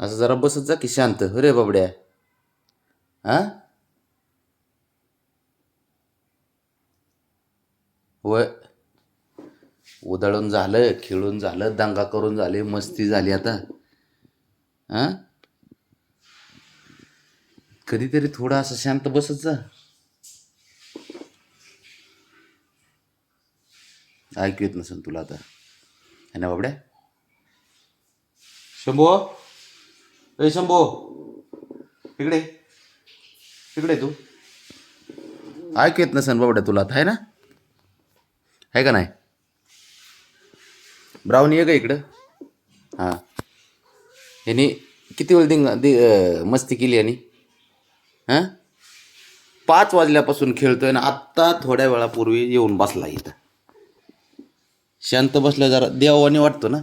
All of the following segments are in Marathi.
असं जरा बसत जा की शांत. हो अरे बाबड्या. हा? वय. उधळून झालं खेळून झालं दंगा करून झाले मस्ती झाली आता. हा? कधीतरी थोडं असं शांत बसत जा. ऐकू येत नसेल तुला आता. है ना बाबड्या? शंभो? ए शंभो. इकडे इकडे तू. ऐकू येत नसेल बाबड्या तुला आता आहे ना? आहे का नाही? ब्राऊन ये का इकडं. हां. याने किती वेळ दिंग दि मस्ती केली यांनी? हां? पाच वाजल्यापासून खेळतोय ना आत्ता थोड्या वेळापूर्वी येऊन बसला इथं. शांत बसलं जरा देवाने वाटतो ना?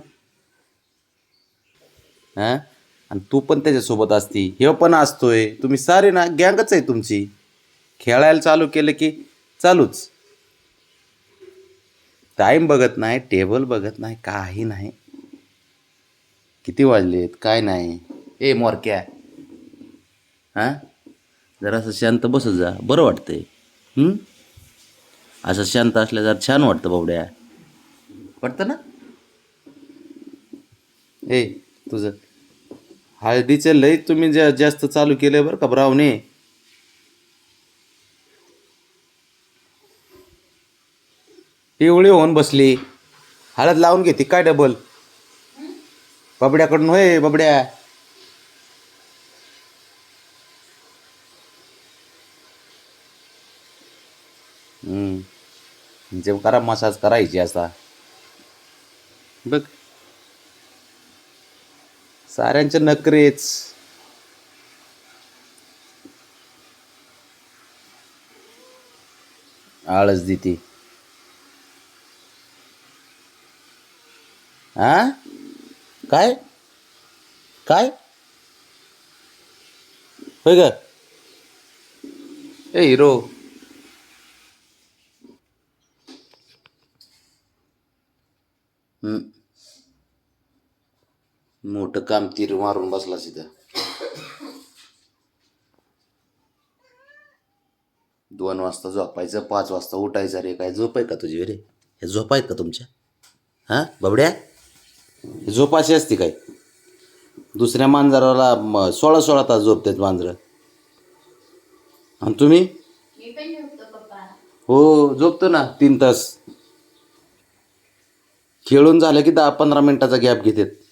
हां? आणि तू पण त्याच्यासोबत असती हे पण असतोय. तुम्ही सारे ना गँगच आहे तुमची. खेळायला चालू केलं की चालूच. टाईम बघत नाही टेबल बघत नाही काही नाही. किती वाजलेत काय नाही. ए मोरक्या. हां? जरासं शांत बसत जा बरं वाटतंय. असं शांत असल्या जरा छान वाटतं बाबड्या वाटतं ना? ए तुझं हळदीचे लय तुम्ही जा जास्त चालू केले बरं का ब्रावणे एवढी होऊन बसली. हळद लावून घेते काय डबल बबड्याकडून होय बबड्या. हम्म. जेव करा मसाज करायची असा बघ साऱ्यांचे नखरेच आळस देते. हा काय? काय? होय ग. ए हिरो. हम्म. मोठं काम तीर मारून बसला तिथं. दोन वाजता झोपायचं पाच वाजता उठायचं रे काय झोप आहे का तुझी रे? हे झोप आहेत का तुमच्या? हां? बबड्या? हे झोप अशी असते काय? दुसऱ्या मांजराला सोळा सोळा तास झोपतात मांजरं. आणि तुम्ही? हो झोपतो ना तीन तास. खेळून झालं की दहा पंधरा मिनिटाचा गॅप घेतात.